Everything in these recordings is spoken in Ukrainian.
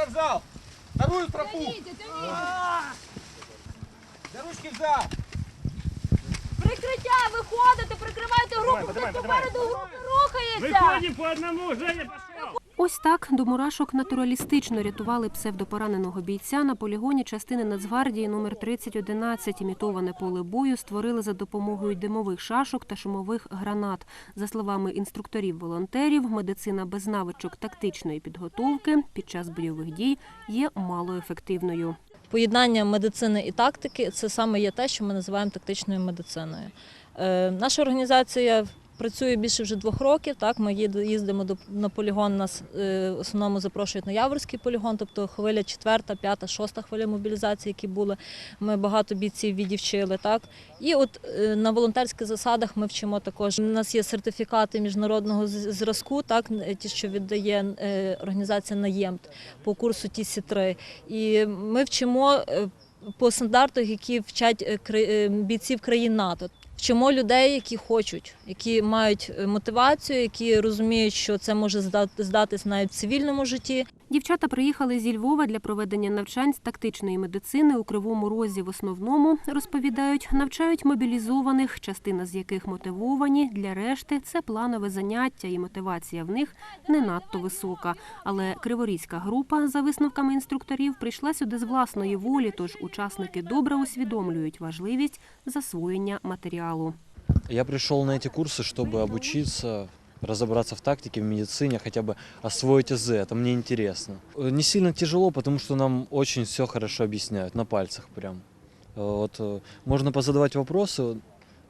вокзал. Вторую тропу. За ручки взял. Прикриття, виходите, прикривайте групу, хто попереду групи рухається. Виходимо по одному, Женя пошел! Ось так до мурашок натуралістично рятували псевдопораненого бійця на полігоні частини Нацгвардії номер 3011. Імітоване поле бою створили за допомогою димових шашок та шумових гранат. За словами інструкторів-волонтерів, медицина без навичок тактичної підготовки під час бойових дій є малоефективною. Поєднання медицини і тактики це саме є те, що ми називаємо тактичною медициною. Е, наша організація працює більше вже двох років. Так, ми їздимо до на полігон. Нас е, в основному запрошують на Яворський полігон, тобто хвиля четверта, п'ята, шоста хвиля мобілізації, які були. Ми багато бійців відівчили. Так і от е, на волонтерських засадах ми вчимо також. У нас є сертифікати міжнародного зразку, так ті, що віддає е, організація НАЄМТ по курсу ТІСІ 3 І ми вчимо по стандартах, які вчать бійців країн НАТО. Вчимо людей, які хочуть, які мають е, мотивацію, які розуміють, що це може здат- здатись навіть в цивільному житті. Дівчата приїхали зі Львова для проведення навчань з тактичної медицини у Кривому Розі. В основному розповідають, навчають мобілізованих, частина з яких мотивовані. Для решти це планове заняття, і мотивація в них не надто висока. Але криворізька група, за висновками інструкторів, прийшла сюди з власної волі. Тож учасники добре усвідомлюють важливість засвоєння матеріалу. Я пришел на эти курсы, чтобы обучиться, разобраться в тактике, в медицине, хотя бы освоить АЗ. Это мне интересно. Э, Не сильно тяжело, потому что нам очень все хорошо объясняют, на пальцах прям. Э, Вот, э, можно позадавать вопросы,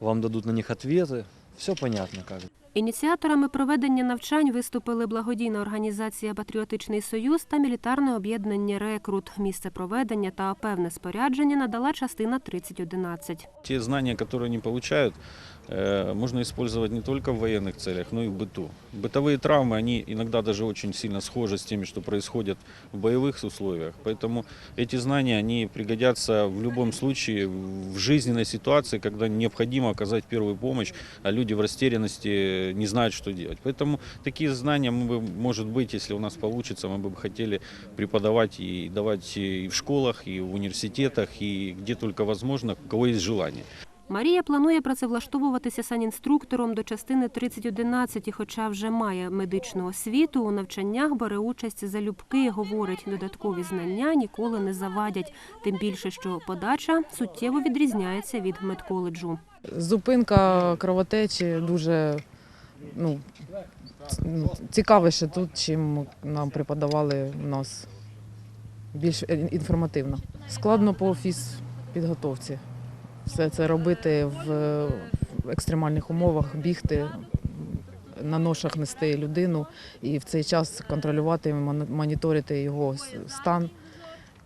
вам дадут на них ответы. Все понятно как. Ініціаторами проведення навчань виступили благодійна організація Патріотичний Союз та мілітарне об'єднання Рекрут. Місце проведення та певне спорядження надала частина 3011. Те знания, которые они получают, э, можно использовать не только в военных целях, но и в быту. Бытовые травмы, они иногда даже очень сильно схожи с теми, что происходит в боевых условиях. Поэтому эти знания, они пригодятся в любом случае в жизненной ситуации, когда необходимо оказать первую помощь, а люди в растерянности не знают, что делать. Поэтому такие знания, мы бы, может быть, если у нас получится, мы бы хотели преподавать и давать и в школах, и в университетах, и где только возможно, у кого есть желание. Марія планує працевлаштовуватися санінструктором до частини 3011, і хоча вже має медичну освіту, у навчаннях бере участь залюбки, говорить, додаткові знання ніколи не завадять. Тим більше, що подача суттєво відрізняється від медколеджу. Зупинка кровотечі дуже ну, цікавіше тут, чим нам преподавали у нас більш інформативно. Складно по фізпідготовці. Все це робити в екстремальних умовах, бігти, на ношах нести людину і в цей час контролювати, моніторити його стан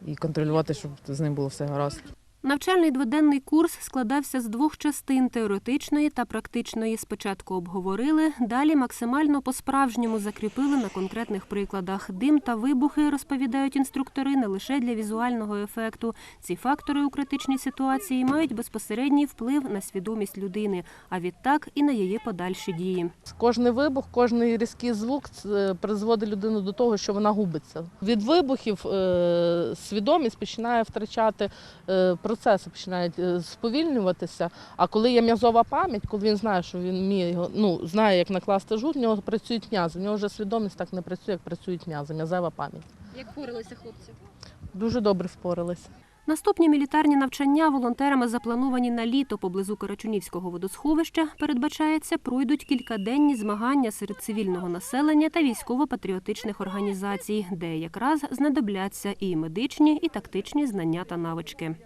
і контролювати, щоб з ним було все гаразд. Навчальний дводенний курс складався з двох частин теоретичної та практичної. Спочатку обговорили, далі максимально по-справжньому закріпили на конкретних прикладах. Дим та вибухи, розповідають інструктори, не лише для візуального ефекту. Ці фактори у критичній ситуації мають безпосередній вплив на свідомість людини, а відтак і на її подальші дії. Кожний вибух, кожний різкий звук е, призводить людину до того, що вона губиться. Від вибухів е, свідомість починає втрачати е, процеси, починають е, сповільнюватися. А коли є м'язова пам'ять, коли він знає, що він вміє ну знає, як накласти жут, в нього працюють м'язи. В нього вже свідомість так не працює, як працюють м'язи, м'язова пам'ять. Як впоралися хлопці? Дуже добре впоралися. Наступні мілітарні навчання волонтерами заплановані на літо поблизу Карачунівського водосховища. Передбачається, пройдуть кількаденні змагання серед цивільного населення та військово-патріотичних організацій, де якраз знадобляться і медичні, і тактичні знання та навички.